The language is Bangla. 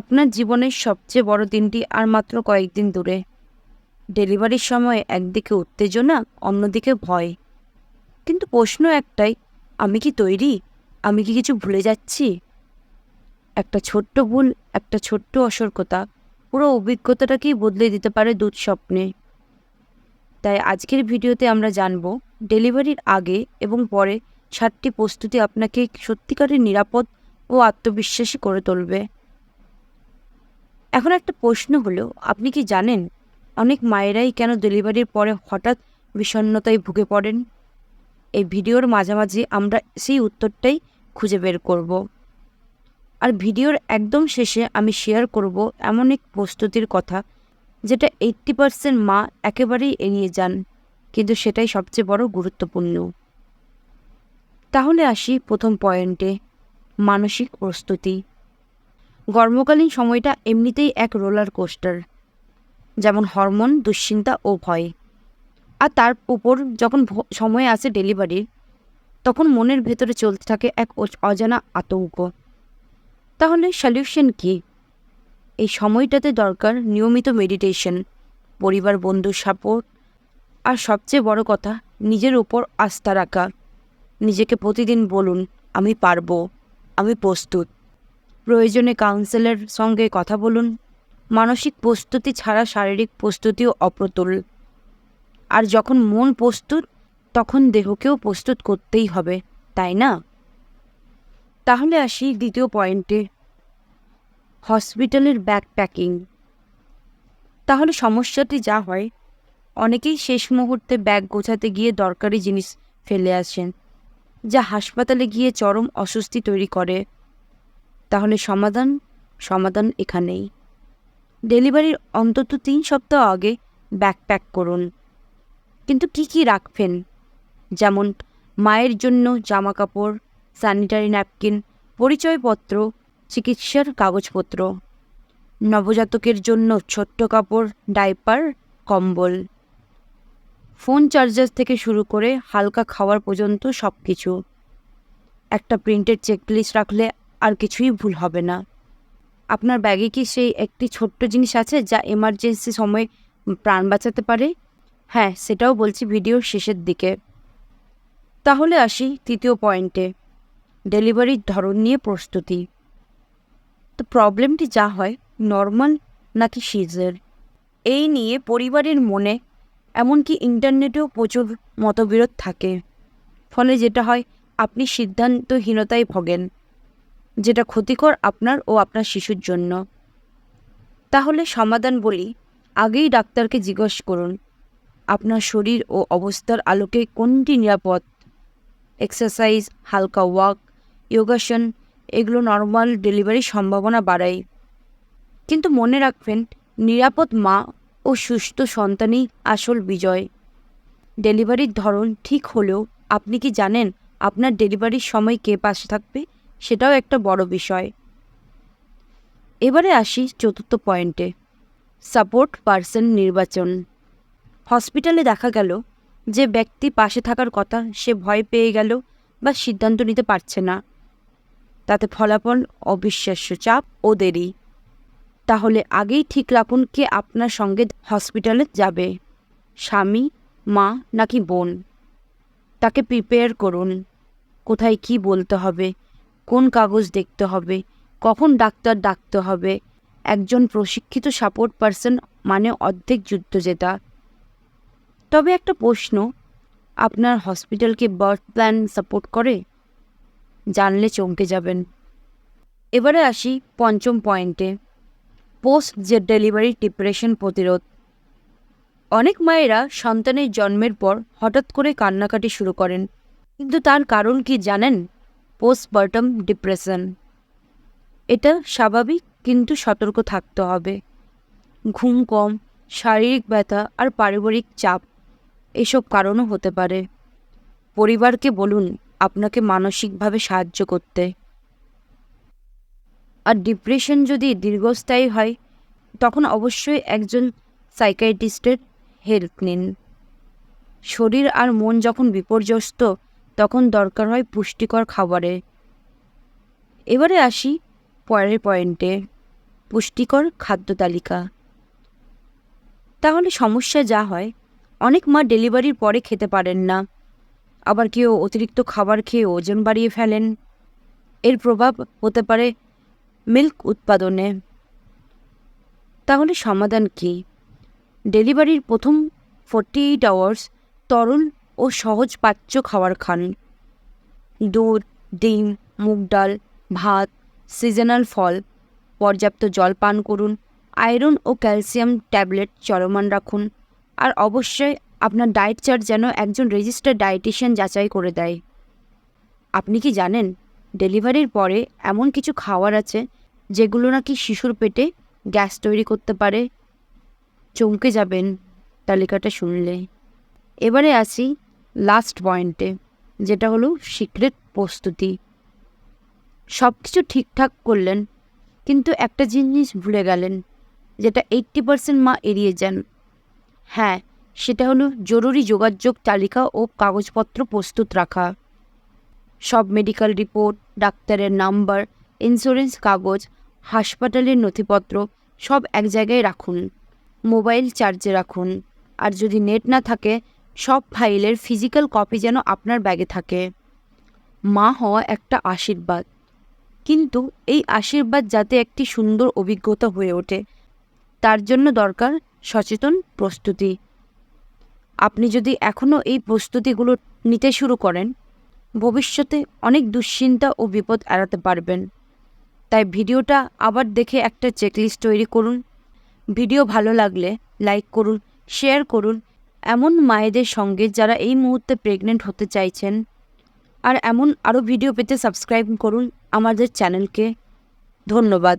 আপনার জীবনের সবচেয়ে বড় দিনটি আর মাত্র কয়েকদিন দূরে। ডেলিভারির সময় একদিকে উত্তেজনা, অন্যদিকে ভয়। কিন্তু প্রশ্ন একটাই, আমি কি তৈরি? আমি কি কিছু ভুলে যাচ্ছি? একটা ছোট্ট ভুল, একটা ছোট্ট অসর্কতা পুরো অভিজ্ঞতাটাকেই বদলে দিতে পারে দুঃস্বপ্নে। তাই আজকের ভিডিওতে আমরা জানব, ডেলিভারির আগে এবং পরে সাতটি প্রস্তুতি আপনাকে সত্যিকারের নিরাপদ ও আত্মবিশ্বাসী করে তুলবে। এখন একটা প্রশ্ন হলো, আপনি কি জানেন অনেক মায়েরাই কেন ডেলিভারির পরে হঠাৎ বিষণ্ণতায় ভুগে পড়েন? এই ভিডিওর মাঝামাঝি আমরা সেই উত্তরটাই খুঁজে বের করব। আর ভিডিওর একদম শেষে আমি শেয়ার করব এমন এক প্রস্তুতির কথা, যেটা এইট্টি পার্সেন্ট মা একেবারেই এড়িয়ে যান, কিন্তু সেটাই সবচেয়ে বড় গুরুত্বপূর্ণ। তাহলে আসি প্রথম পয়েন্টে মানসিক প্রস্তুতি। গর্ভকালীন সময়টা এমনিতেই এক রোলার কোস্টার, যেমন হরমোন, দুশ্চিন্তা ও ভয়। আর তার উপর যখন সময় আসে ডেলিভারির তখন মনের ভেতরে চলতে থাকে এক অজ- অজানা আতঙ্ক। তাহলে সলিউশন কী? এই সময়টাতে দরকার নিয়মিত মেডিটেশন, পরিবার বন্ধুর সাপোর্ট, আর সবচেয়ে বড় কথা, নিজের উপর আস্থা রাখা। নিজেকে প্রতিদিন বলুন, আমি পারব, আমি প্রস্তুত। প্রয়োজনে কাউন্সেলের সঙ্গে কথা বলুন। মানসিক প্রস্তুতি ছাড়া শারীরিক প্রস্তুতিও অপ্রতুল। আর যখন মন প্রস্তুত, তখন দেহকেও প্রস্তুত করতেই হবে, তাই না? তাহলে আসি দ্বিতীয় পয়েন্টে হসপিটালের ব্যাকপ্যাকিং তাহলে সমস্যাটি যা হয়, অনেকেই শেষ মুহূর্তে ব্যাগ গোছাতে গিয়ে দরকারি জিনিস ফেলে আসেন, যা হাসপাতালে গিয়ে চরম অস্বস্তি তৈরি করে। তাহলে সমাধান সমাধান এখানেই। ডেলিভারির অন্তত তিন সপ্তাহ আগে ব্যাকপ্যাক করুন। কিন্তু কি কি রাখবেন। যেমন মায়ের জন্য জামা কাপড় স্যানিটারি ন্যাপকিন পরিচয়পত্র, চিকিৎসার কাগজপত্র, নবজাতকের জন্য ছোট্ট কাপড় ডাইপার কম্বল। ফোন চার্জার থেকে শুরু করে হালকা খাওয়ার পর্যন্ত সব কিছু একটা প্রিন্টেড চেকলিস্ট রাখলে আর কিছুই ভুল হবে না। আপনার ব্যাগে কি সেই একটি ছোট্ট জিনিস আছে যা এমার্জেন্সি সময়ে প্রাণ বাঁচাতে পারে? হ্যাঁ সেটাও বলছি ভিডিওর শেষের দিকে। তাহলে আসি তৃতীয় পয়েন্টে। ডেলিভারির ধরন নিয়ে প্রস্তুতি। তো প্রবলেমটি যা হয়, নর্মাল নাকি সিজার? এই নিয়ে পরিবারের মনে এমনকি ইন্টারনেটেও প্রচুর মতবিরোধ থাকে। ফলে যেটা হয়, আপনি সিদ্ধান্তহীনতায় ভোগেন। যেটা ক্ষতিকর আপনার ও আপনার শিশুর জন্য। তাহলে সমাধান বলি, আগেই ডাক্তারকে জিজ্ঞেস করুন, আপনার শরীর ও অবস্থার আলোকে কোনটি নিরাপদ? এক্সারসাইজ হালকা ওয়াক যোগাসন এগুলো নর্মাল ডেলিভারির সম্ভাবনা বাড়ায়। কিন্তু মনে রাখবেন, নিরাপদ মা ও সুস্থ সন্তানই আসল বিজয়। ডেলিভারির ধরন ঠিক হলেও আপনি কি জানেন আপনার ডেলিভারির সময় কে পাশে থাকবে? সেটাও একটা বড় বিষয়। এবারে আসি চতুর্থ পয়েন্টে। সাপোর্ট পার্সন নির্বাচন। হসপিটালে দেখা গেল যে ব্যক্তি পাশে থাকার কথা সে ভয় পেয়ে গেল বা সিদ্ধান্ত নিতে পারছে না। তাতে ফলাফল অবিশ্বাস্য চাপ ও দেরি। তাহলে আগেই ঠিক রাখুন কে আপনার সঙ্গে হসপিটালে যাবে। স্বামী, মা নাকি বোন? তাকে প্রিপেয়ার করুন। কোথায় কি বলতে হবে? কোন কাগজ দেখতে হবে? কখন ডাক্তার ডাকতে হবে? একজন প্রশিক্ষিত সাপোর্ট পারসন মানে অর্ধেক যুদ্ধ জেতা তবে একটা প্রশ্ন, আপনার হসপিটালকে বার্থ প্ল্যান সাপোর্ট করে? জানলে চমকে যাবেন। এবারে আসি পঞ্চম পয়েন্টে পোস্ট যে ডেলিভারি ডিপ্রেশন প্রতিরোধ। অনেক মায়েরা সন্তানের জন্মের পর হঠাৎ করে কান্নাকাটি শুরু করেন। কিন্তু তার কারণ কি জানেন? পোস্টপার্টাম ডিপ্রেশন এটা স্বাভাবিক, কিন্তু সতর্ক থাকতে হবে। ঘুম কম, শারীরিক ব্যথা আর পারিবারিক চাপ, এসব কারণও হতে পারে। পরিবারকে বলুন, আপনাকে মানসিকভাবে সাহায্য করতে। আর ডিপ্রেশন যদি দীর্ঘস্থায়ী হয়, তখন অবশ্যই একজন সাইকাইটিস্টের হেল্প নিন। শরীর আর মন যখন বিপর্যস্ত তখন দরকার হয় পুষ্টিকর খাবারে। এবারে আসি পরের পয়েন্টে, পুষ্টিকর খাদ্য তালিকা। তাহলে সমস্যা যা হয়, অনেক মা ডেলিভারির পরে খেতে পারেন না। আবার কেউ অতিরিক্ত খাবার খেয়ে ওজন বাড়িয়ে ফেলেন। এর প্রভাব হতে পারে মিল্ক উৎপাদনে। তাহলে সমাধান কি? ডেলিভারির প্রথম ফোরটি এইট আওয়ার্স তরল ও সহজ পাচ্য খাবার খান। দুধ, ডিম, মুগ ডাল, ভাত, সিজনাল ফল, পর্যাপ্ত জল পান করুন, আয়রন ও ক্যালসিয়াম ট্যাবলেট চলমান রাখুন, আর অবশ্যই আপনার ডায়েট চার্ট যেন একজন রেজিস্টার্ড ডায়েটিশিয়ান যাচাই করে দেয়। আপনি কি জানেন, ডেলিভারির পরে এমন কিছু খাবার আছে যেগুলো নাকি শিশুর পেটে গ্যাস তৈরি করতে পারে? চমকে যাবেন, তালিকাটা শুনলে। এবারে আসি লাস্ট পয়েন্টে যেটা হলো সিক্রেট প্রস্তুতি। সব কিছু ঠিকঠাক করলেন, কিন্তু একটা জিনিস ভুলে গেলেন, যেটা এইট্টি পার্সেন্ট মা এড়িয়ে যান। হ্যাঁ সেটা হলো জরুরি যোগাযোগ তালিকা ও কাগজপত্র প্রস্তুত রাখা। সব মেডিকেল রিপোর্ট ডাক্তারের নাম্বার ইন্স্যুরেন্স কাগজ, হাসপাতালের নথিপত্র, সব এক জায়গায় রাখুন। মোবাইল চার্জে রাখুন। আর যদি নেট না থাকে সব ফাইলের ফিজিক্যাল কপি যেন আপনার ব্যাগে থাকে। মা হওয়া একটা আশীর্বাদ। কিন্তু এই আশীর্বাদ যাতে একটি সুন্দর অভিজ্ঞতা হয়ে ওঠে, তার জন্য দরকার সচেতন প্রস্তুতি। আপনি যদি এখনও এই প্রস্তুতিগুলো নিতে শুরু করেন, ভবিষ্যতে অনেক দুশ্চিন্তা ও বিপদ এড়াতে পারবেন। তাই ভিডিওটা আবার দেখে একটা চেকলিস্ট তৈরি করুন। ভিডিও ভালো লাগলে লাইক করুন শেয়ার করুন এমন মায়েদের সঙ্গে যারা এই মুহূর্তে প্রেগনেন্ট হতে চাইছেন। আর এমন আরও ভিডিও পেতে সাবস্ক্রাইব করুন আমাদের চ্যানেলকে ধন্যবাদ।